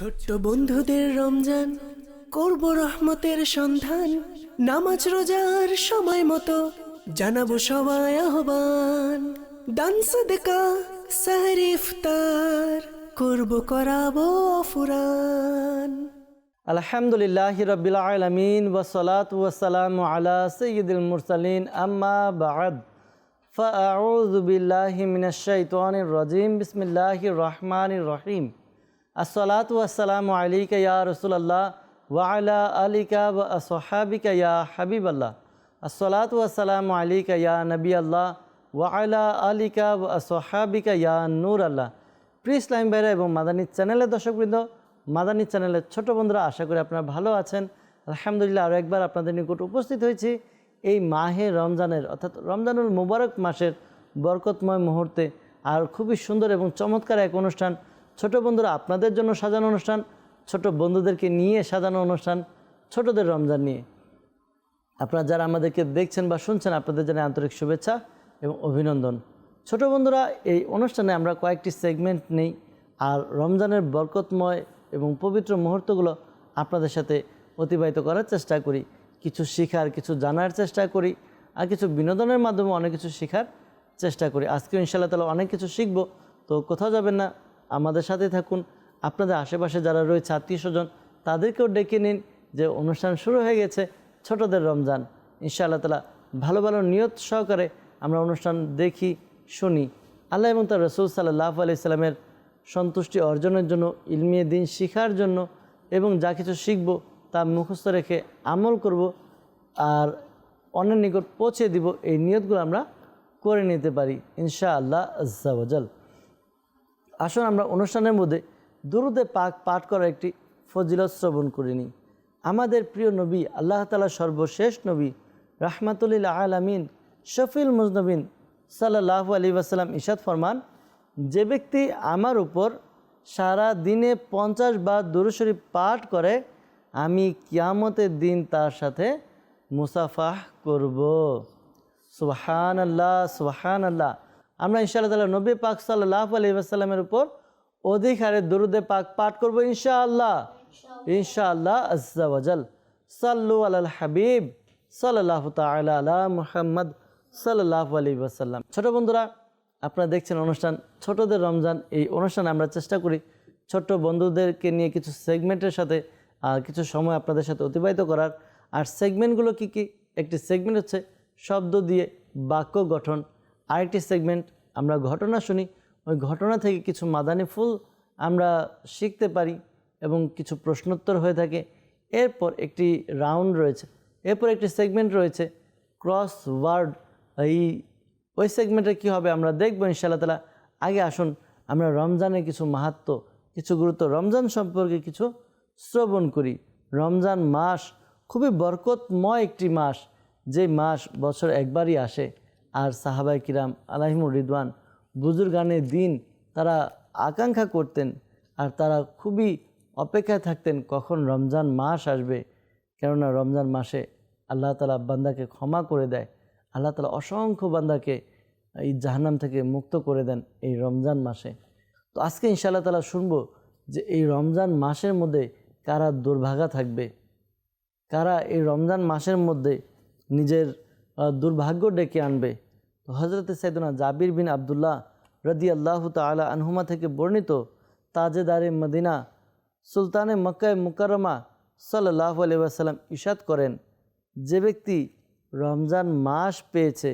ছোট্ট বন্ধুদের রমজান করব রহমতের সন্ধান নামাজ রোজার সময় মতো জানাবো সবাই আহ্বান দান সদকা সাহরি ইফতার করব করাবো ফুরান আলহামদুলিল্লাহ রবিল আলমিন ওসলাত ওসালাম আলা সঈদুল মুরসালিন আম্মা বাদ فأعوذ بالله من الشيطان الرجيم بسم الله الرحمن الرحيم আসসালাত আসসালাম আলিকা ইয়া রসুলাল্লাহ ওয়ালা আলিকা বা আসহাবিকা ইয়া হাবিব আল্লাহ আসসালাতু আসসালাম আলিকা নবী আল্লাহ ওয়ালা আলিকা বা আসহাবিকা নূর আল্লাহ প্রিস লাইম বাইরা এবং মাদানী চ্যানেলের দর্শকবৃন্দ, মাদানী চ্যানেলের ছোট বন্ধুরা, আশা করি আপনারা ভালো আছেন। আলহামদুলিল্লাহ আরও একবার আপনাদের নিকট উপস্থিত হয়েছি। এই মাহে রমজানের, অর্থাৎ রমজানুল মুবারক মাসের বরকতময় মুহূর্তে আর খুবই সুন্দর এবং চমৎকার এক অনুষ্ঠান ছোট বন্ধুরা আপনাদের জন্য সাজানো অনুষ্ঠান, ছোট বন্ধুদেরকে নিয়ে সাজানো অনুষ্ঠান, ছোটদের রমজান নিয়ে। আপনারা যারা আমাদেরকে দেখছেন বা শুনছেন, আপনাদের জন্য আন্তরিক শুভেচ্ছা এবং অভিনন্দন। ছোট বন্ধুরা, এই অনুষ্ঠানে আমরা কয়েকটি সেগমেন্ট নেই, আর রমজানের বরকতময় এবং পবিত্র মুহূর্তগুলো আপনাদের সাথে অতিবাহিত করার চেষ্টা করি। কিছু শেখার, কিছু জানার চেষ্টা করি, আর কিছু বিনোদনের মাধ্যমে অনেক কিছু শেখার চেষ্টা করি। আজকে ইনশাআল্লাহ তালা অনেক কিছু শিখব, তো কোথাও যাবেন না। আমাদের সাথে থাকুন। আপনাদের আশেপাশে যারা রয়েছে, আত্মীয় স্বজন, তাদেরকেও ডেকে নিন যে অনুষ্ঠান শুরু হয়ে গেছে ছোটদের রমজান। ইনশাআল্লাহ তালা ভালো ভালো নিয়ত সহকারে আমরা অনুষ্ঠান দেখি, শুনি। আল্লাহ এবং তার রসুল সাল্লাহ আলি সাল্লামের সন্তুষ্টি অর্জনের জন্য ইলমিয়ে দিন শিখার জন্য এবং যা কিছু শিখব তা মুখস্থ রেখে আমল করব আর অন্যের নিকট পৌঁছে দিব, এই নিয়তগুলো আমরা করে নিতে পারি ইনশা আল্লাহ আসুন আমরা অনুষ্ঠানের মধ্যে দুরুদে পাক পাঠ করার একটি ফজিলত শ্রবণ করে নিই। আমাদের প্রিয় নবী, আল্লাহ তালা সর্বশেষ নবী রাহমাতুল্লিল আলামিন শফিল মুজনবিন সাল্লাহ আলী ওয়াসাল্লাম ইশাদ ফরমান, যে ব্যক্তি আমার উপর সারা দিনে পঞ্চাশ বার দুরুশরীফ পাঠ করে, আমি কিয়ামতের দিন তার সাথে মুসাফাহ করব। সুবাহান আল্লাহ সুবাহান আল্লাহ আমরা ইনশাআল্লাহ তালা নবী পাক সাল্লাহ আলী আসাল্লামের উপর অধিক হারে দরুদে পাক পাঠ করব ইনশাআল্লাহ। ইনশাআল্লাহ। আজ্জাওয়াজাল সাল্লু আল হাবিব। সাল্লাহ তালা আলা মুহাম্মদ সাল্লাহ আলী ওয়াসাল্লাম। ছোট বন্ধুরা আপনারা দেখছেন অনুষ্ঠান ছোটদের রমজান। এই অনুষ্ঠানে আমরা চেষ্টা করি ছোট্ট বন্ধুদেরকে নিয়ে কিছু সেগমেন্টের সাথে কিছু সময় আপনাদের সাথে অতিবাহিত করার। আর সেগমেন্টগুলো কি কি? একটি সেগমেন্ট হচ্ছে শব্দ দিয়ে বাক্য গঠন। আরেকটি সেগমেন্ট আমরা ঘটনা শুনি। ওই ঘটনা থেকে কিছু মাদানি ফুল আমরা শিখতে পারি এবং কিছু প্রশ্নোত্তর হয়ে থাকে। এরপর একটি রাউন্ড রয়েছে। এরপর একটি সেগমেন্ট রয়েছে ক্রস ওয়ার্ড এই, ওই সেগমেন্টে কী হবে আমরা দেখব ইনশাআল্লাহ তালা আগে আসুন, আমরা রমজানের কিছু মাহাত্ম, কিছু গুরুত্ব, রমজান সম্পর্কে কিছু শ্রবণ করি। রমজান মাস খুবই বরকতময় একটি মাস। যে মাস বছর একবারই আসে। আর সাহাবাই কিরাম আলাহিমুর রিদওয়ান বুজুর্গানের দিন তারা আকাঙ্ক্ষা করতেন আর তারা খুবই অপেক্ষায় থাকতেন কখন রমজান মাস আসবে। কেননা রমজান মাসে আল্লাহ তালা বান্দাকে ক্ষমা করে দেয়। আল্লাহ তালা অসংখ্য বান্দাকে এই জাহান্নাম থেকে মুক্ত করে দেন এই রমজান মাসে। তো আজকে ইনশাআল্লাহ তালা শুনব যে এই রমজান মাসের মধ্যে কারা দুর্ভাগা থাকবে? কারা এই রমজান মাসের মধ্যে নিজের দুর্ভাগ্য ডেকে আনবে। তো হজরত সৈদনা জাবির বিন আবদুল্লাহ রদি আল্লাহ তালা আনহুমা থেকে বর্ণিত তাজেদারে মদিনা সুলতানে মক্কায় মুকাররমা সাল্লাহ আলি ওয়াসাল্লাম ইশাদ করেন। যে ব্যক্তি রমজান মাস পেয়েছে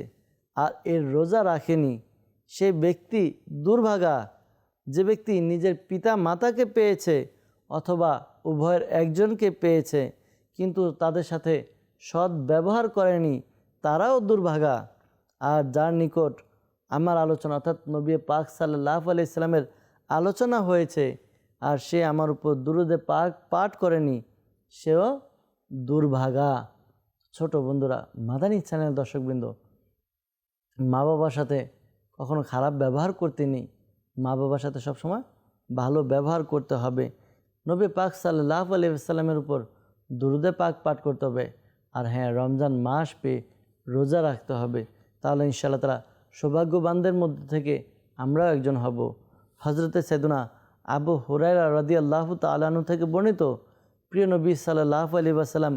আর এর রোজা রাখেনি, সে ব্যক্তি দুর্ভাগা। যে ব্যক্তি নিজের পিতা মাতাকে পেয়েছে অথবা উভয়ের একজনকে পেয়েছে, কিন্তু তাদের সাথে সৎ ব্যবহার করেনি তারাও দুর্ভাগা। আর যার নিকট আমার আলোচনা, অর্থাৎ নবী পাক সাল্লাহ আলি ইসলামের আলোচনা হয়েছে আর সে আমার উপর দুরুদে পাক পাঠ করেনি, সেও দুর্ভাগা। ছোট বন্ধুরা, মাদানী চ্যানেল দর্শকবৃন্দ মা বাবার সাথে কখনো খারাপ ব্যবহার করতে মা বাবার সাথে সবসময় ভালো ব্যবহার করতে হবে। নবী পাক সাল্লাহ আলি সাল্লামের উপর দুরুদে পাক পাঠ করতে হবে। আর হ্যাঁ রমজান মাস পেয়ে রোজা রাখতে হবে, তাহলে ইনশাআল্লাহ তালা সৌভাগ্যবানদের মধ্যে থেকে আমরাও একজন হব। হজরতে সেদুনা আবু হুরাইরা রাদি আল্লাহ তালানু থেকে বর্ণিত, প্রিয় নবী সাল্লাহ আলী আসাল্লাম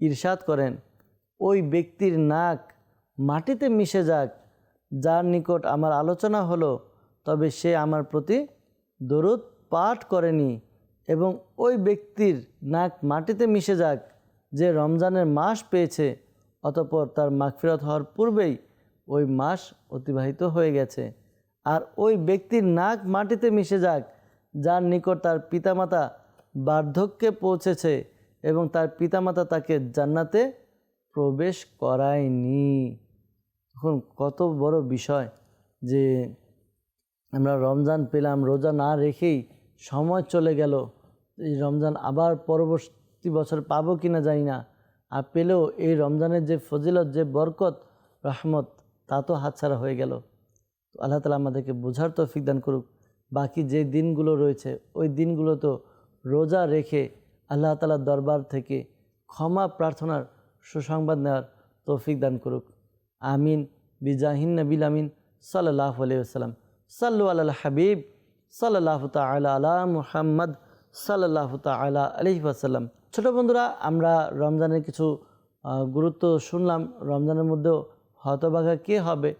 ইরশাদ করেন, ওই ব্যক্তির নাক মাটিতে মিশে যাক, যার নিকট আমার আলোচনা হলো, তবে সে আমার প্রতি দরুদ পাঠ করেনি এবং ওই ব্যক্তির নাক মাটিতে মিশে যাক, যে রমজানের মাস পেয়েছে অতপর তার মাগফিরত হওয়ার পূর্বেই ওই মাস অতিবাহিত হয়ে গেছে। আর ওই ব্যক্তির নাক মাটিতে মিশে যাক, যার নিকট তার পিতামাতা বার্ধক্যে পৌঁছেছে এবং তার পিতামাতা তাকে জান্নাতে প্রবেশ করায়নি। এখন কত বড় বিষয় যে আমরা রমজান পেলাম, রোজা না রেখেই সময় চলে গেল। এই রমজান আবার পরবর্তী বছর পাবো কি না জানি না। আর পেলেও এই রমজানের যে ফজিলত, যে বরকত, রহমত, তা তো হাতছাড়া হয়ে গেল। তো আল্লাহ তালা আমাদেরকে বোঝার তৌফিক দান করুক। বাকি যে দিনগুলো রয়েছে, ওই দিনগুলো তো রোজা রেখে আল্লাহ তালার দরবার থেকে ক্ষমা প্রার্থনার সুসংবাদ নেওয়ার তৌফিক দান করুক। আমিন। বিজাহিন নবিল আমিন। সাল্লাহ আলাইসাল্লাম সাল্লু আল্লাহ হাবিব। সাল্লাহ তালা আলা মুহাম্মদ। সাল্লাহ তালা আলহি আসাল্লাম ছোটো বন্ধুরা আমরা রমজানের কিছু গুরুত্ব শুনলাম। রমজানের মধ্যেও হতবাঘা কে হবে?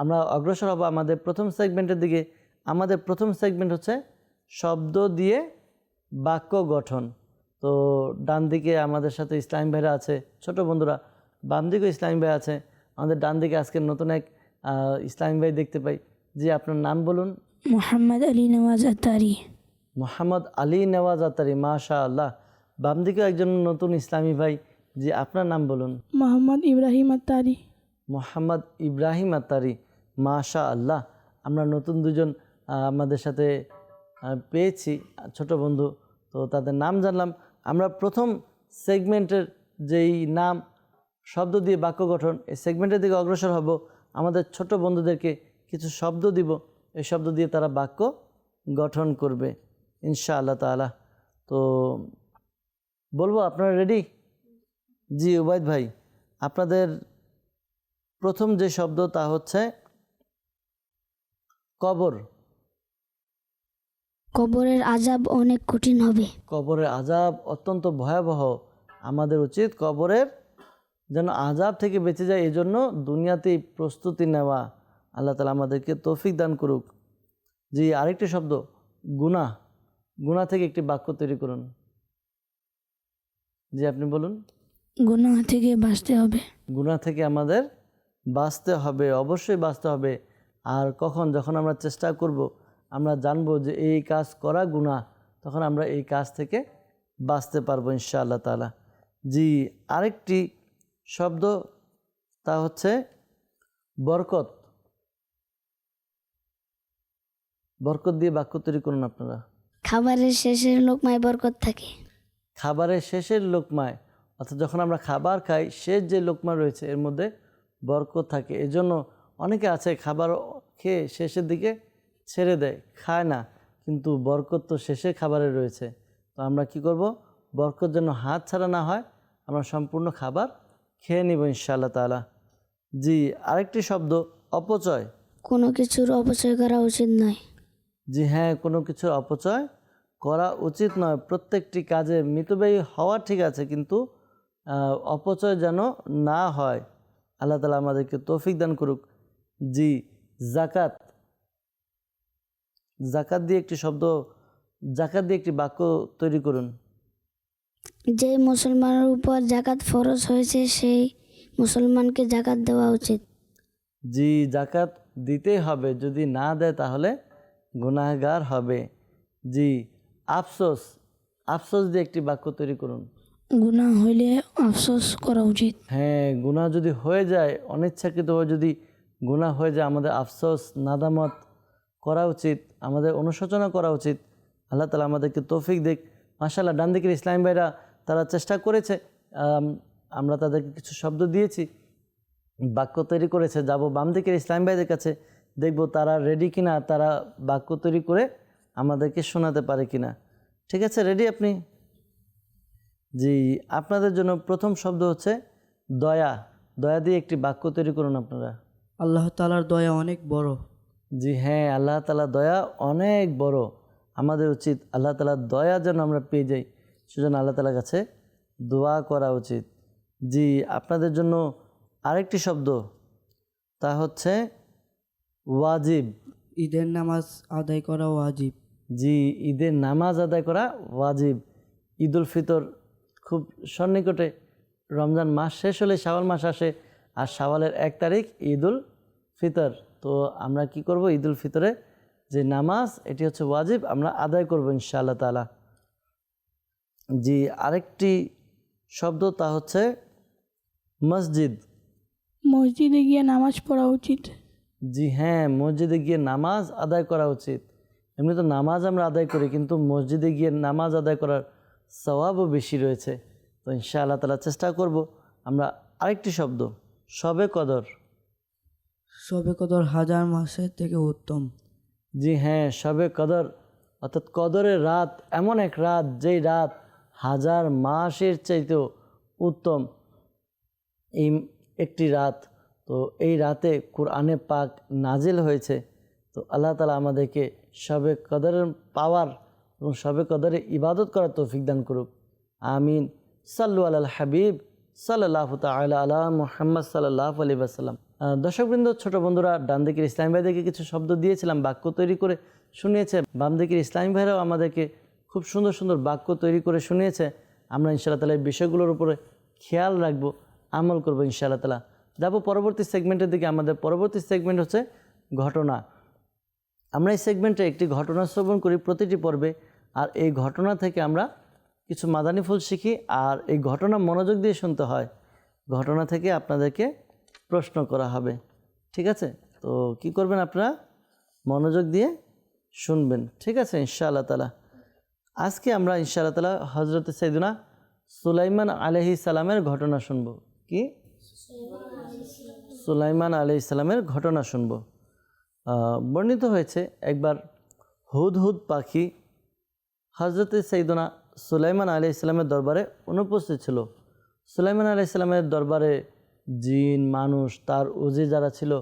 আমরা অগ্রসর হব আমাদের প্রথম সেগমেন্টের দিকে। আমাদের প্রথম সেগমেন্ট হচ্ছে শব্দ দিয়ে বাক্য গঠন। তো ডান দিকে আমাদের সাথে ইসলাম ভাইরা আছে ছোট বন্ধুরা বাম দিকেও ইসলাম ভাই আছে। আমাদের ডান দিকে আজকে নতুন এক ইসলাম ভাই দেখতে পাই। জি আপনার নাম বলুন। মোহাম্মদ আলী নওয়াজ আতারি মোহাম্মদ আলী নেওয়াজ আতারি মাশা আল্লাহ বাম দিকেও একজন নতুন ইসলামী ভাই জি আপনার নাম বলুন। মোহাম্মদ ইব্রাহিম আতারি মোহাম্মদ ইব্রাহিম আত্তারি মাশা আল্লাহ আমরা নতুন দুজন আমাদের সাথে পেয়েছি ছোট বন্ধু তো তাদের নাম জানলাম। আমরা প্রথম সেগমেন্টের যেই নাম শব্দ দিয়ে বাক্য গঠন এই সেগমেন্টের দিকে অগ্রসর হব। আমাদের ছোট বন্ধুদেরকে কিছু শব্দ দিব এই শব্দ দিয়ে তারা বাক্য গঠন করবে ইনশা আল্লাহ তালা তো বলব আপনারা রেডি জি উবায়দ ভাই আপনাদের প্রথম যে শব্দ তা হচ্ছে কবর। কবরের আজাব অনেক কঠিন হবে। কবরের আজাব অত্যন্ত ভয়াবহ। আমাদের উচিত কবরের যেন আজাব থেকে বেঁচে যায় এই জন্য দুনিয়াতেই প্রস্তুতি নেওয়া। আল্লাহ তালা আমাদেরকে তৌফিক দান করুক। জি আরেকটি শব্দ গুনাহ। গুনাহ থেকে একটি বাক্য তৈরি করুন। জি আপনি বলুন। গুনাহ থেকে বাঁচতে হবে। গুনাহ থেকে আমাদের বাঁচতে হবে অবশ্যই বাঁচতে হবে। আর কখন? যখন আমরা চেষ্টা করব আমরা জানব যে এই কাজ করা গুনাহ তখন আমরা এই কাজ থেকে বাঁচতে পারব ইনশাআল্লাহ তালা জি আরেকটি শব্দ তা হচ্ছে বরকত। বরকত দিয়ে বাক্য তৈরি করুন আপনারা। খাবারের শেষের লোকমায় বরকত থাকে। খাবারের শেষের লোকমায় অর্থাৎ যখন আমরা খাবার খাই শেষ যে লোকমা রয়েছে এর মধ্যে বরকত থাকে। এজন্য অনেকে আছে খাবার খেয়ে শেষের দিকে ছেড়ে দেয় খায় না কিন্তু বরকত তো শেষে খাবারে রয়েছে। তো আমরা কি করব? বরকত যেন হাত ছাড়া না হয় আমরা সম্পূর্ণ খাবার খেয়ে নিব ইনশাআল্লাহ তালা জি আরেকটি শব্দ অপচয়। কোনো কিছুর অপচয় করা উচিত নয়। জি হ্যাঁ কোনো কিছুর অপচয় করা উচিত নয়। প্রত্যেকটি কাজে মিতব্যয়ী হওয়া ঠিক আছে কিন্তু অপচয় যেন না হয়। আল্লাহ তালা আমাদেরকে তৌফিক দান করুক। জি জাকাত জাকাত দিয়ে একটি শব্দ জাকাত দিয়ে একটি বাক্য তৈরি করুন। যে মুসলমানের উপর জাকাত ফরজ হয়েছে সেই মুসলমানকে জাকাত দেওয়া উচিত। জি জাকাত দিতে হবে। যদি না দেয় তাহলে গুনাহগার হবে। জি আফসোস আফসোস দিয়ে একটি বাক্য তৈরি করুন। গুনাহ হইলে আফসোস করা উচিত। হ্যাঁ গুনাহ যদি হয়ে যায় অনিচ্ছাকৃতভাবে যদি গুনাহ হয়ে যায় আমাদের আফসোস নাদামত করা উচিত আমাদের অনুশোচনা করা উচিত। আল্লাহ তালা আমাদেরকে তৌফিক দিক। মাশাল্লাহ ডান দিকের ইসলাম ভাইরা তারা চেষ্টা করেছে আমরা তাদেরকে কিছু শব্দ দিয়েছি বাক্য তৈরি করেছে যাব বাম দিকের ইসলাম ভাইদের কাছে দেখব তারা রেডি কিনা তারা বাক্য তৈরি করে আমাদেরকে শোনাতে পারে কিনা। ঠিক আছে রেডি আপনি? জি আপনাদের জন্য প্রথম শব্দ হচ্ছে দয়া। দয়া দিয়ে একটি বাক্য তৈরি করুন আপনারা। আল্লাহ তালার দয়া অনেক বড়। জি হ্যাঁ আল্লাহ তালা দয়া অনেক বড়। আমাদের উচিত আল্লাহ তালার দয়া যেন আমরা পেয়ে যাই সেজন্য আল্লাহ তালার কাছে দোয়া করা উচিত। জি আপনাদের জন্য আরেকটি শব্দ তা হচ্ছে ওয়াজিব। ঈদের নামাজ আদায় করা ওয়াজিব। জি ঈদের নামাজ আদায় করা ওয়াজিব। ঈদ উল ফিতর খুব সন্নিকটে রমজান মাস শেষ হলে শাওয়াল মাস আসে আর শাওয়ালের এক তারিখ ঈদ উল ফিতর। তো আমরা কি করব ঈদ উল ফিতরে? যে নামাজ এটি হচ্ছে ওয়াজিব আমরা আদায় করব ইনশাআল্লাহ তালা জি আরেকটি শব্দ তা হচ্ছে মসজিদ। মসজিদে গিয়ে নামাজ পড়া উচিত। জি হ্যাঁ মসজিদে গিয়ে নামাজ আদায় করা উচিত। এমনি তো নামাজ আমরা আদায় করি কিন্তু মসজিদে গিয়ে নামাজ আদায় করার স্বভাবও বেশি রয়েছে। তো ইনশা আল্লাহ তালা চেষ্টা করব আমরা আরেকটি শব্দ সবে কদর। সবে কদর হাজার মাসের থেকে উত্তম। জি হ্যাঁ সবে কদর অর্থাৎ কদরের রাত এমন এক রাত যেই রাত হাজার মাসের চাইতেও উত্তম। এই একটি রাত তো এই রাতে কোরআনে পাক নাজিল হয়েছে। তো আল্লাহ তালা আমাদেরকে সবে কদরের পাওয়ার এবং সবে কদরে ইবাদত করার তৌফিক দান করুক। আমিন। সাল্লু আল হাবিব। সাল্লাহ তালা আলা মোহাম্মদ সাল্লাহ আলী আসাল্লাম দর্শকবৃন্দ, ছোট বন্ধুরা ডান দিকের ইসলাম ভাইদেরকে কিছু শব্দ দিয়েছিলাম, বাক্য তৈরি করে শুনিয়েছে। বাম দিকের ইসলাম ভাইরাও আমাদেরকে খুব সুন্দর সুন্দর বাক্য তৈরি করে শুনিয়েছে। আমরা ইনশাআল্লাহ তালা এই বিষয়গুলোর উপরে খেয়াল রাখব, আমল করব ইনশাআল্লাহ তালা যাব পরবর্তী সেগমেন্টের দিকে। আমাদের পরবর্তী সেগমেন্ট হচ্ছে ঘটনা। আমরা এই সেগমেন্টে একটি ঘটনা শ্রবণ করি প্রতিটি পর্বে, আর এই ঘটনা থেকে আমরা কিছু মাদানি ফুল শিখি, আর এই ঘটনা মনোযোগ দিয়ে শুনতে হয়। ঘটনা থেকে আপনাদেরকে প্রশ্ন করা হবে, ঠিক আছে? তো কি করবেন আপনারা? মনোযোগ দিয়ে শুনবেন, ঠিক আছে? ইনশাআল্লাহ তালা আজকে আমরা ইনশাআল্লাহ তালা হজরত সৈদুনা সুলাইমান আলহি সালামের ঘটনা শুনব। কি? সুলাইমান আলি ইসলামের ঘটনা শুনব। বর্ণিত হয়েছে একবার হুদ হুদ পাখি হজরত সৈদনা সুলাইমান আলি ইসলামের দরবারে অনুপস্থিত ছিল। সুলাইমান আলি ইসলামের দরবারে জিন মানুষ তার উজি যারা ছিল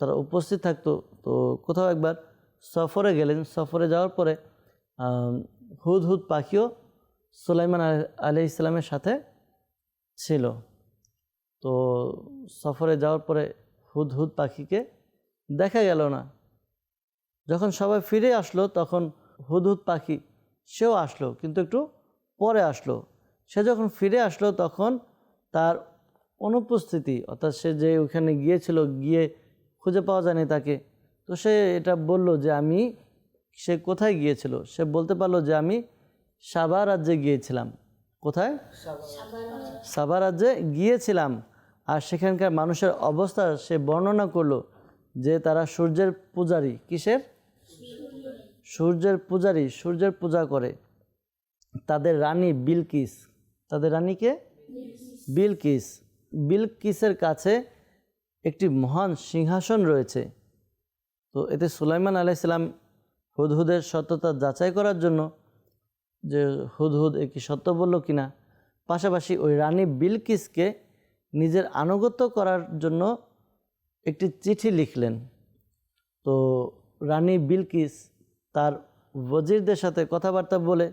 তারা উপস্থিত থাকতো। তো কোথাও একবার সফরে গেলেন। সফরে যাওয়ার পরে আহ, হুদ হুদ পাখিও সুলাইমান আলি ইসলামের সাথে ছিল। তো সফরে যাওয়ার পরে হুদ হুদ পাখিকে দেখা গেল না। যখন সবাই ফিরে আসলো, তখন হুদ হুদ পাখি, সেও আসলো, কিন্তু একটু পরে আসলো। সে যখন ফিরে আসলো, তখন তার অনুপস্থিতি, অর্থাৎ সে যে ওখানে গিয়েছিল, গিয়ে খুঁজে পাওয়া যায়নি তাকে। তো সে এটা বলল যে, আমি, সে কোথায় গিয়েছিল? সে বলতে পারল যে, আমি সাবা রাজ্যে গিয়েছিলাম। কোথায়? সাবা রাজ্যে গিয়েছিলাম। আর সেখানকার মানুষের অবস্থা সে বর্ণনা করল যে তারা সূর্যের পূজারী। কিসের? সূর্যের পূজারী, সূর্যের পূজা করে। তাদের রানী বিলকিস। তাদের রানীকে বিলকিস। বিলকিসের কাছে একটি মহান সিংহাসন রয়েছে। তো এতে সুলাইমান আলাইসাল্লাম হুদহুদের সত্যতা যাচাই করার জন্য যে হুদহুদ এ কি সত্য বলল কিনা, পাশাপাশি ওই রানী বিলকিসকে নিজের আনুগত্য করার জন্য একটি চিঠি লিখলেন। তো রানী বিলকিস তার ওজিরদের সাথে কথাবার্তা বলে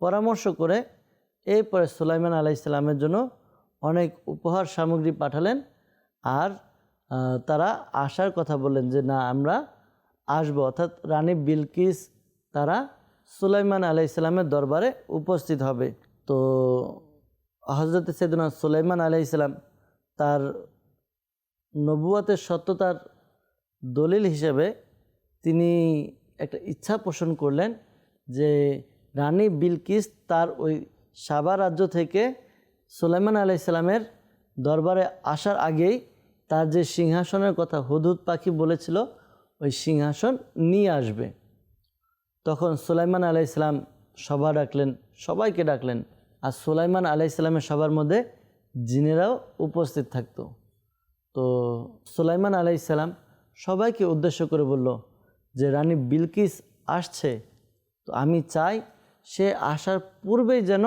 পরামর্শ করে এরপরে সুলাইমান আলাইসাল্লামের জন্য অনেক উপহার সামগ্রী পাঠালেন আর তারা আসার কথা বললেন যে, না, আমরা আসব। অর্থাৎ রানী বিলকিস তারা সুলাইমান আলাইসাল্লামের দরবারে উপস্থিত হবে। তো হজরত সৈদনা সুলাইমান আলাইসাল্লাম তার নবুয়াতের সত্যতার দলিল হিসেবে তিনি একটা ইচ্ছা পোষণ করলেন যে রানী বিলকিস তার ওই সাবা রাজ্য থেকে সুলাইমান আলাইসাল্লামের দরবারে আসার আগেই তার যে সিংহাসনের কথা হুদহুদ পাখি বলেছিল, ওই সিংহাসন নিয়ে আসবে। তখন সুলাইমান আলাইসালাম সভা ডাকলেন, সবাইকে ডাকলেন। আর সুলাইমান আলাইসালামের সবার মধ্যে জিনেরাও উপস্থিত থাকতো। তো সুলাইমান আলাইসাল্লাম সবাইকে উদ্দেশ্য করে বলল যে, রানী বিলকিস আসছে, তো আমি চাই সে আসার পূর্বেই যেন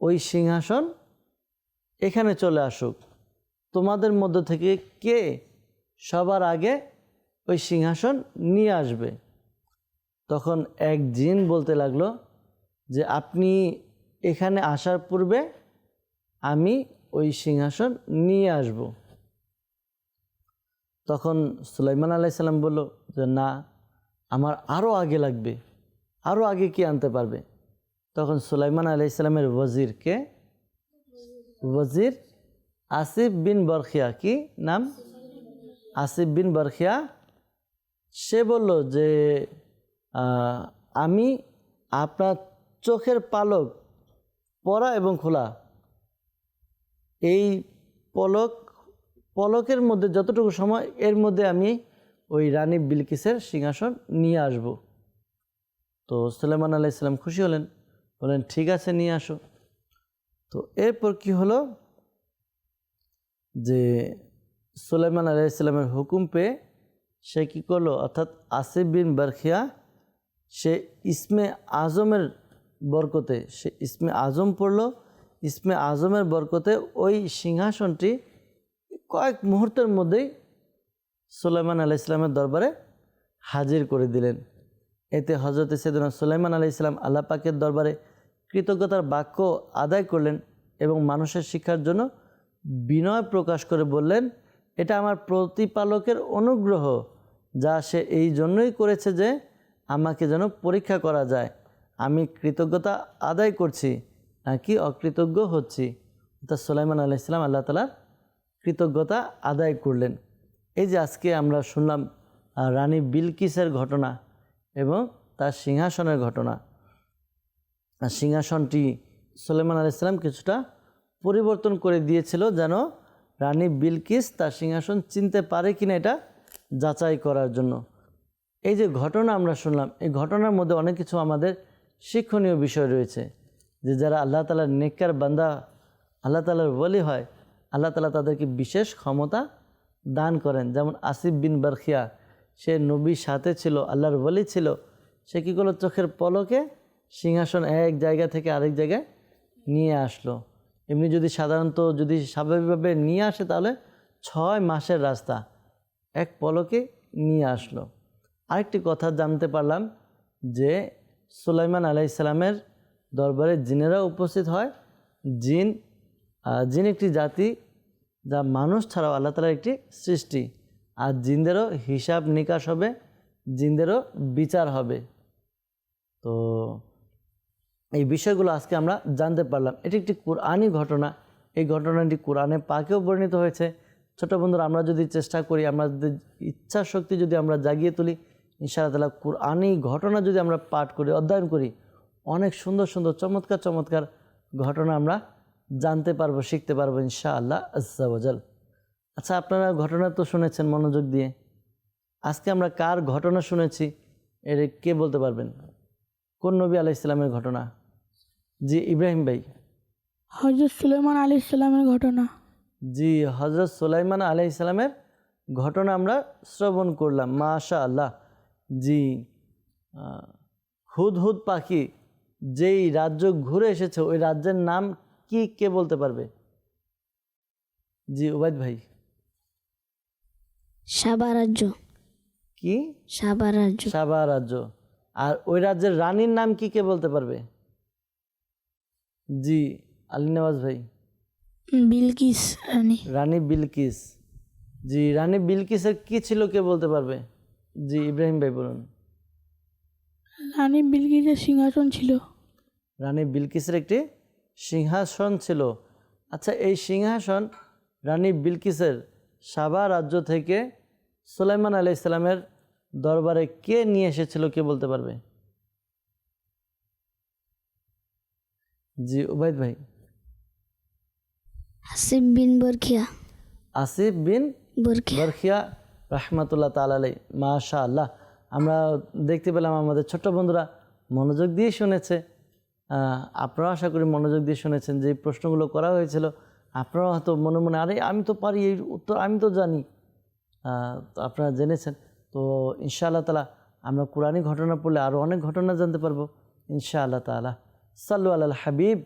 ওই সিংহাসন এখানে চলে আসুক। তোমাদের মধ্য থেকে কে সবার আগে ওই সিংহাসন নিয়ে আসবে? তখন এক জিন বলতে লাগল যে, আপনি এখানে আসার পূর্বে আমি ওই সিংহাসন নিয়ে আসব। তখন সুলাইমান আলাইসাল্লাম বলল যে, না, আমার আরও আগে লাগবে। আরও আগে কি আনতে পারবে? তখন সুলাইমান আলাইসাল্লামের ওয়াজিরকে, ওয়াজির আসিফ বিন বরখিয়া, কি নাম? আসিফ বিন বরখিয়া, সে বলল যে আমি আপনার চোখের পালক পরা এবং খোলা এই পলক, পলকের মধ্যে যতটুকু সময়, এর মধ্যে আমি ওই রানী বিলকিসের সিংহাসন নিয়ে আসব। তো সুলেমান আলাহ ইসলাম খুশি হলেন বলেন ঠিক আছে, নিয়ে আসো। তো এরপর কি হলো? যে সুলাইমান আলাহ ইসলামের হুকুম পেয়ে সে কী করল? অর্থাৎ আসিফ বিন বারখিয়া, সে ইসমে আজমের বরকতে, সে ইসমে আজম পড়ল ইসমে আজমের বরকতে ওই সিংহাসনটি কয়েক মুহূর্তের মধ্যেই সুলাইমান আলাহ ইসলামের দরবারে হাজির করে দিলেন। এতে হজরত সেদিন সুলাইমান আলাহ ইসলাম আল্লাহ পাকের দরবারে কৃতজ্ঞতার বাক্য আদায় করলেন এবং মানুষের শিক্ষার জন্য বিনয় প্রকাশ করে বললেন, এটা আমার প্রতিপালকের অনুগ্রহ যা সে এই জন্যই করেছে যে আমাকে যেন পরীক্ষা করা যায়। আমি কৃতজ্ঞতা আদায় করছি। নাকি অকৃতজ্ঞ হচ্ছি? অর্থাৎ সুলাইমান ইসলাম আল্লাহ তালার কৃতজ্ঞতা আদায় করলেন। এই যে আজকে আমরা শুনলাম রানী বিলকিসের ঘটনা এবং তার সিংহাসনের ঘটনা। সিংহাসনটি সুলেমান আলাইসাল্লাম কিছুটা পরিবর্তন করে দিয়েছিল যেন রানী বিলকিস তার সিংহাসন চিনতে পারে কিনা এটা যাচাই করার জন্য। এই যে ঘটনা আমরা শুনলাম, এই ঘটনার মধ্যে অনেক কিছু আমাদের শিক্ষণীয় বিষয় রয়েছে। যে যারা আল্লাহ তালার নেককার বান্দা, আল্লাহ তালার বলি হয়, আল্লাহ তালা তাদেরকে বিশেষ ক্ষমতা দান করেন। যেমন আসিফ বিন বারখিয়া, সে নবীর সাথে ছিল, আল্লাহর বলি ছিল। সে কী করল? চোখের পলকে সিংহাসন এক জায়গা থেকে আরেক জায়গায় নিয়ে আসলো। এমনি যদি সাধারণত যদি স্বাভাবিকভাবে নিয়ে আসে, তাহলে ছয় মাসের রাস্তা এক পলকে নিয়ে আসলো। আরেকটি কথা জানতে পারলাম যে সুলাইমান আলাইসাল্লামের দরবারে জিনেরা উপস্থিত হয়। জিন জিন একটি জাতি যা মানুষ ছাড়াও আল্লাহ তালার একটি সৃষ্টি। আর জিনদেরও হিসাব নিকাশ হবে, জিনদেরও বিচার হবে। তো এই বিষয়গুলো আজকে আমরা জানতে পারলাম। এটি একটি কোরআনই ঘটনা। এই ঘটনাটি কোরআনে পাকেও বর্ণিত হয়েছে। ছোট বন্ধুরা, আমরা যদি চেষ্টা করি, আমরা যদি ইচ্ছা শক্তি যদি আমরা জাগিয়ে তুলি, ইনশাআল্লাহ তালা কোরআনই ঘটনা যদি আমরা পাঠ করি, অধ্যয়ন করি অনেক সুন্দর সুন্দর চমৎকার চমৎকার ঘটনা আমরা জানতে পারব শিখতে পারব ইনশাআল্লাহ আজ্জাওয়াজাল আচ্ছা আপনারা ঘটনা তো শুনেছেন মনোযোগ দিয়ে। আজকে আমরা কার ঘটনা শুনেছি এর কে বলতে পারবেন? কোন নবী আলাহ ইসলামের ঘটনা? জি ইব্রাহিম ভাই। হজরত সুলেমান আলী ইসলামের ঘটনা। জি হজরত সুলাইমান আলাহ ইসলামের ঘটনা আমরা শ্রবণ করলাম মাশা আল্লাহ জি হুদ হুদ পাখি যেই রাজ্য ঘুরে এসেছে ওই রাজ্যের নাম কি কে বলতে পারবে? জি উবায়দ ভাই। সাবা রাজ্য। কি? সাবা রাজ্য। সাবা রাজ্য। আর ওই রাজ্যের রানীর নাম কি কে বলতে পারবে? জি আলী নওয়াজ ভাই। বিলকিস রানী। রানী বিলকিস। জি রানী বিলকিসের কি ছিল কে বলতে পারবে? জি ইব্রাহিম ভাই বলুন। রানী বিলকিসের সিংহাসন ছিল। রানী বিলকিসের একটি সিংহাসন ছিল। আচ্ছা এই সিংহাসন রানী বিলকিসের সাবা রাজ্য থেকে সুলাইমান আলি ইসলামের দরবারে কে নিয়ে এসেছিল কে বলতে পারবে? জি উবাইদ ভাই। আসিফ বিন বরখিয়া। আসিফ বিন বরখিয়া। বরখিয়া রহমতুল্লাহ তালাই মাশা আল্লাহ আমরা দেখতে পেলাম আমাদের ছোট্ট বন্ধুরা মনোযোগ দিয়ে শুনেছে। আহ, আপনারাও আশা করি মনোযোগ দিয়ে শুনেছেন যে প্রশ্নগুলো করা হয়েছিল। আপনারা হয়তো মনে মনে আরে আমি তো পারি এই উত্তর আমি তো জানি। তো আপনারা জেনেছেন। তো ইনশাআল্লাহ তালা আমরা কোরআনী ঘটনা পড়লে আরও অনেক ঘটনা জানতে পারব। ইনশাআল্লাহ তালা সাল্লু আল হাবিব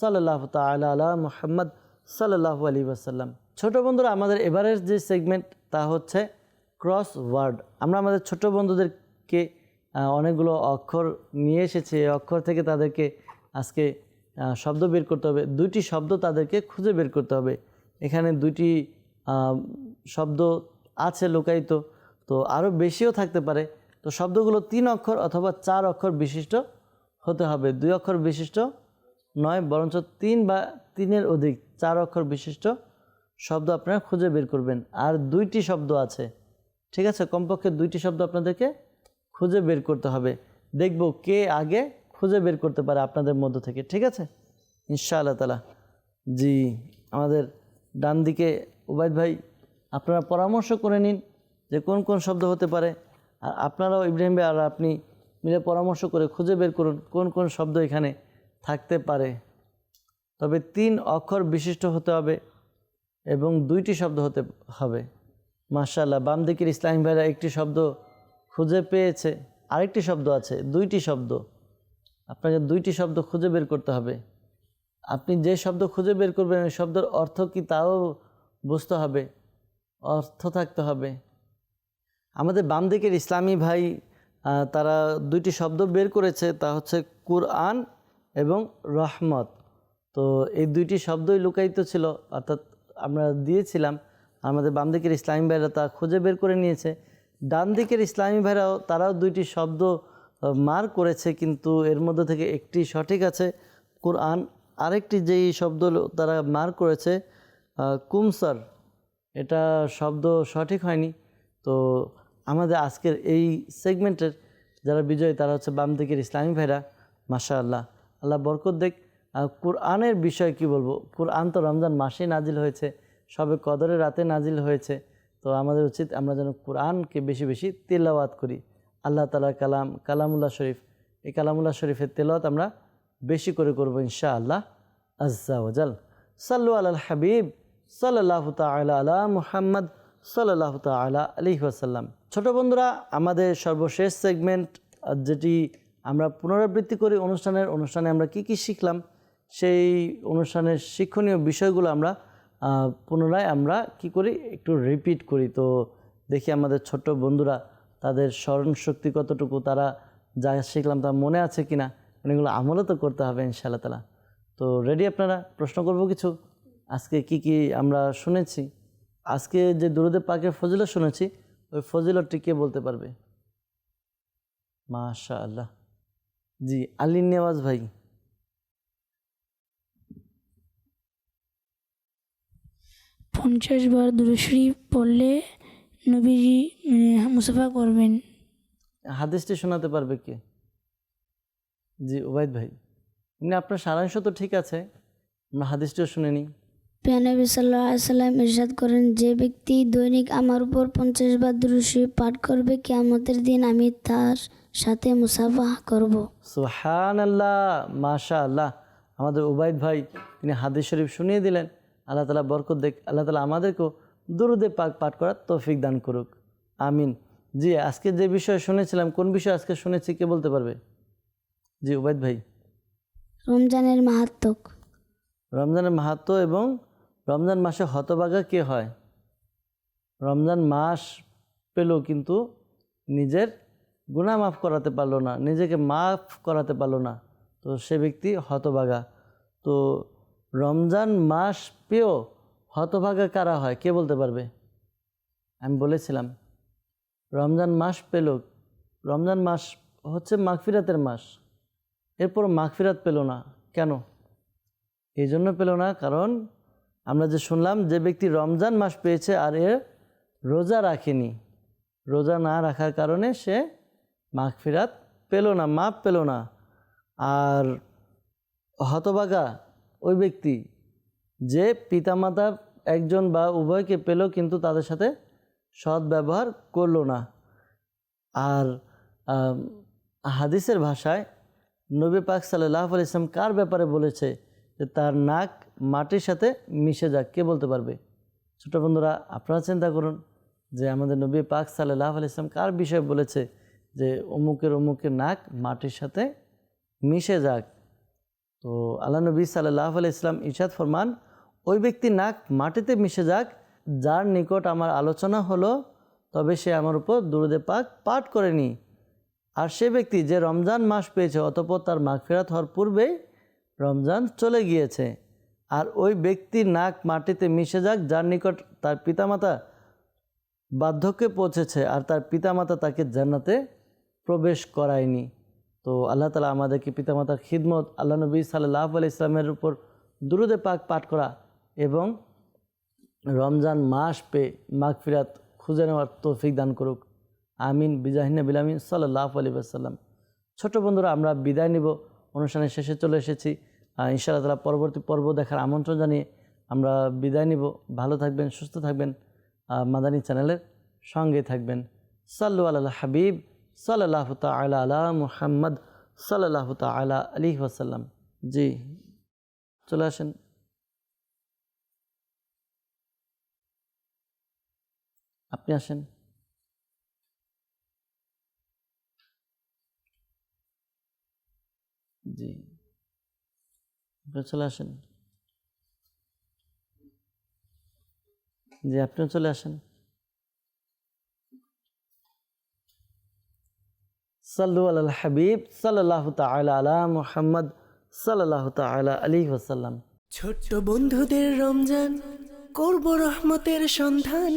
সাল্লাহ তালা আলা মোহাম্মদ সাল্লাহ আলী ওয়াসাল্লাম। ছোট বন্ধুরা আমাদের এবারের যে সেগমেন্ট তা হচ্ছে ক্রস ওয়ার্ড। আমরা আমাদের ছোট বন্ধুদেরকে অনেকগুলো অক্ষর নিয়ে এসেছি। অক্ষর থেকে তাদেরকে আজকে শব্দ বের করতে হবে। দুইটি শব্দ তাদেরকে খুঁজে বের করতে হবে। এখানে দুইটি শব্দ আছে লুকায়িত, তো আরও বেশিও থাকতে পারে। তো শব্দগুলো তিন অক্ষর অথবা চার অক্ষর বিশিষ্ট হতে হবে। দুই অক্ষর বিশিষ্ট নয়, বরঞ্চ তিন বা তিনের অধিক চার অক্ষর বিশিষ্ট শব্দ আপনারা খুঁজে বের করবেন। আর দুইটি শব্দ আছে, ঠিক আছে? কমপক্ষে দুইটি শব্দ আপনাদেরকে খুঁজে বের করতে হবে। দেখব কে আগে খুঁজে বের করতে পারে আপনাদের মধ্য থেকে, ঠিক আছে? ইনশাআল্লাহ তালা জি, আমাদের ডান দিকে উবায়দ ভাই, আপনারা পরামর্শ করে নিন যে কোন কোন শব্দ হতে পারে। আর আপনারাও ইব্রাহিম ভাই, আর আপনি মিলে পরামর্শ করে খুঁজে বের করুন কোন কোন শব্দ এখানে থাকতে পারে। তবে তিন অক্ষর বিশিষ্ট হতে হবে এবং দুইটি শব্দ হতে হবে। মার্শাল্লাহ বাম দিকের ইসলামী ভাইরা একটি শব্দ খুঁজে পেয়েছে, আরেকটি শব্দ আছে, দুইটি শব্দ। আপনাকে দুইটি শব্দ খুঁজে বের করতে হবে। আপনি যে শব্দ খুঁজে বের করবেন, ওই শব্দের অর্থ কি তাও বুঝতে হবে, অর্থ থাকতে হবে। আমাদের বাম দিকের ইসলামী ভাই তারা দুইটি শব্দ বের করেছে, তা হচ্ছে কুরআন এবং রহমত। তো এই দুইটি শব্দই লুকায়িত ছিল, অর্থাৎ আমরা দিয়েছিলাম, আমাদের বাম দিকের ইসলামী ভাইরা তা খুঁজে বের করে নিয়েছে। ডান দিকের ইসলামী ভাইরাও, তারাও দুইটি শব্দ মার করেছে, কিন্তু এর মধ্যে থেকে একটি সঠিক আছে। কোরআন আরেকটি যেই শব্দ তারা মার করেছে কুমসার। এটা শব্দ সঠিক হয়নি। তো আমাদের আজকের এই সেগমেন্টের যারা বিজয়ী, তারা হচ্ছে বাম দিকের ইসলামী ভাইরা মাশা আল্লাহ আল্লাহ বরকত দেখ কোরআনের বিষয় কি বলব? কোরআন তো রমজান মাসে নাজিল হয়েছে, সবে কদরের রাতে নাজিল হয়েছে। তো আমাদের উচিত আমরা যেন কোরআনকে বেশি বেশি তেলাওয়াত করি। আল্লাহ তালা কালাম, কালামুল্লাহ শরীফ। এই কালামুল্লাহ শরীফের তেলত আমরা বেশি করে করব ইনশা আল্লাহ আজ্জা ওজাল সাল্লু আল হাবিব সাল্লাহ তালা আলা মুহাম্মদ সাল্লাহ তালা আলি ওয়াসাল্লাম। ছোট বন্ধুরা, আমাদের সর্বশেষ সেগমেন্ট যেটি আমরা পুনরাবৃত্তি করি অনুষ্ঠানের, অনুষ্ঠানে আমরা কি কি শিখলাম, সেই অনুষ্ঠানের শিক্ষণীয় বিষয়গুলো আমরা পুনরায় আমরা কি করি, একটু রিপিট করি। তো দেখি আমাদের ছোট্ট বন্ধুরা তাদের স্মরণ শক্তি কতটুকু, তারা যা শিখলাম তা মনে আছে কি না এগুলো আমলও তো করতে হবে ইনশাআল্লাহ তালা তো রেডি আপনারা? প্রশ্ন করব কিছু? আজকে কি কি আমরা শুনেছি? আজকে যে দুরুদে পাকের ফজিলত শুনেছি, ওই ফজিলতটি কে বলতে পারবে? মাশা আল্লাহ জি আলী নেওয়াজ ভাই। পঞ্চাশ বার দুরুশ্রী পড়লে নবীজি মানে মুসাফা করবেন। হাদিসটি শোনাতে পারবে কে? জি ওবায়দ ভাই। এমনি আপনার সারাংশ তো ঠিক আছে আমরা হাদিসটিও শুনে নিই পেয়ানবী সাল্লাহ সাল্লাম ইরশাদ করেন যে ব্যক্তি দৈনিক আমার উপর পঞ্চাশ বার দুরুশি পাঠ করবে কিয়ামতের দিন আমি তার সাথে মুসাফাহ করব। সুহান আল্লাহ মাশা আল্লাহ আমাদের ওবায়দ ভাই তিনি হাদিস শরীফ শুনিয়ে দিলেন। আল্লাহ তালা বরকত দেখ আল্লাহ তালা আমাদেরকেও দুরুদে পাক পাঠ করার তৌফিক দান করুক। আমিন। জি আজকে যে বিষয় শুনেছিলাম কোন বিষয় আজকে শুনেছি কে বলতে পারবে? জি উবাইদ ভাই। রমজানের মাহাত্মক রমজানের মাহাত্ম এবং রমজান মাসে হতবাগা কে হয়? রমজান মাস পেল কিন্তু নিজের গুণা মাফ করাতে পারল না নিজেকে মাফ করাতে পারল না। তো সে ব্যক্তি হতবাগা তো রমজান মাস পেয়েও হতভাগা কারা হয়, কে বলতে পারবে? আমি বলেছিলাম, রমজান মাস পেল, রমজান মাস হচ্ছে মাগফিরাতের মাস। এরপর মাগফিরাত পেল না, কেন? এই জন্য পেল না, কারণ আমরা যে শুনলাম যে ব্যক্তি রমজান মাস পেয়েছে আর এর রোজা রাখেনি। রোজা না রাখার কারণে সে মাগফিরাত পেল না মাপ পেল না। আর হতবাগা ওই ব্যক্তি যে পিতামাতা একজন বা উভয়কে পেল কিন্তু তাদের সাথে সৎ ব্যবহার করল না। আর হাদিসের ভাষায় নবী পাক সাল্লাহ আলি ইসলাম কার ব্যাপারে বলেছে যে তার নাক মাটির সাথে মিশে যাক? কে বলতে পারবে? ছোট বন্ধুরা, আপনারা চিন্তা করুন যে আমাদের নবী পাক সাল্লাহ আলি ইসলাম কার বিষয়ে বলেছে যে অমুকের অমুকের নাক মাটির সাথে মিশে যাক? তো আল্লাহ নবী সাল্লাহ আলি ইসলাম ইশাদ ফরমান ওই ব্যক্তির নাক মাটিতে মিশে যাক, যার নিকট আমার আলোচনা হলো, তবে সে আমার উপর দুরুদে পাক পাঠ করেনি। আর সে ব্যক্তি যে রমজান মাস পেয়েছে, অতপর তার মাগফিরাত হওয়ার পূর্বেই রমজান চলে গিয়েছে। আর ওই ব্যক্তির নাক মাটিতে মিশে যাক, যার নিকট তার পিতামাতা বার্ধক্যে পৌঁছেছে, আর তার পিতামাতা তাকে জান্নাতে প্রবেশ করায়নি। তো আল্লাহ তালা আমাদেরকে পিতামাতার খিদমত, আল্লাহ নবী সাল্লাহ আলি ইসলামের উপর দুরুদে পাক পাঠ করা এবং রমজান মাস পেয়ে মাগফিরাত খুঁজে নেওয়ার তৌফিক দান করুক। আমিন। বিজাহিনা বিলামিন সাল্লাহ আলী আসাল্লাম ছোট বন্ধুরা, আমরা বিদায় নিব। অনুষ্ঠানের শেষে চলে এসেছি। ইনশাআল্লাহ তালা পরবর্তী পর্ব দেখার আমন্ত্রণ জানিয়ে আমরা বিদায় নিব। ভালো থাকবেন, সুস্থ থাকবেন। মাদানী চ্যানেলের সঙ্গে থাকবেন। সাল্লু আল্লাহ হাবিব সাল্লাহ তালা আলা মুহাম্মদ সাল্লাহ তালা আলী ওয়াসাল্লাম। জি, চলে আসেন। আপনি আসেন। জি। চলে আসেন। জি, আপনিও চলে আসেন। সাল্লু আল হাবিব সাল্লাহ তালা আলা মুহাম্মদ সাল্লাহ তালা আলী ওসাল্লাম ছোট্ট বন্ধুদের রমজান করব রহমতের সন্ধান।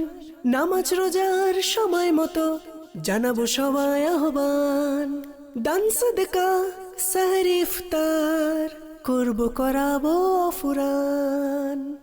নামাজ রোজার সময় মতো জানাব সবাই আহ্বান। দান সদকা সারিফতার করব করাবো ফুরান